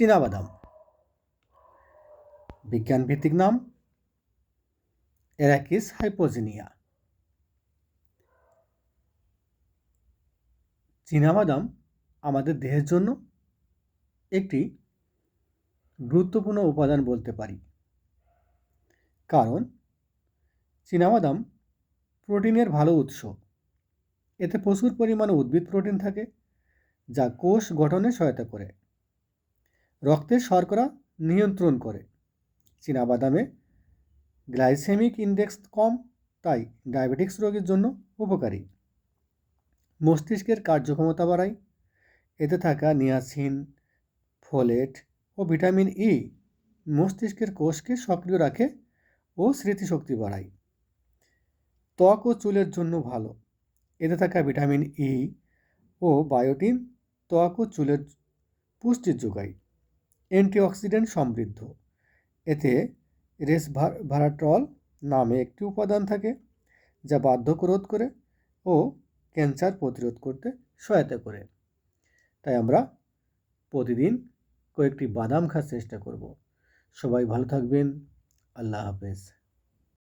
চীনাবাদাম। বিজ্ঞানভিত্তিক নাম এরাকিস হাইপোজিনিয়া। চীনাবাদাম আমাদের দেহের জন্য একটি গুরুত্বপূর্ণ উপাদান বলতে পারি। কারণ চীনাবাদাম প্রোটিনের ভালো উৎস। এতে প্রচুর পরিমাণে উদ্ভিদ প্রোটিন থাকে, যা কোষ গঠনে সহায়তা করে। রক্তের শর্করা নিয়ন্ত্রণ করে। চীনাবাদামে গ্লাইসেমিক ইন্ডেক্স কম, তাই ডায়াবেটিক্স রোগীর জন্য উপকারী। মস্তিষ্কের কার্যক্ষমতা বাড়ায়। এতে থাকা নিয়াসিন, ফোলেট ও ভিটামিন ই মস্তিষ্কের কোষকে সক্রিয় রাখে ও স্মৃতিশক্তি বাড়ায়। ত্বক ও চুলের জন্য ভালো। এতে থাকা ভিটামিন ই ও বায়োটিন ত্বক ও চুলের পুষ্টির যোগায়। অ্যান্টিঅক্সিডেন্ট সমৃদ্ধ। এতে রেসভারাট্রল নামে একটি উপাদান থাকে, যা বার্ধক্য রোধ করে ও ক্যান্সার প্রতিরোধ করতে সহায়তা করে। তাই আমরা প্রতিদিন কয়েকটি বাদাম খাওয়ার চেষ্টা করব। সবাই ভালো থাকবেন। আল্লাহ হাফেজ।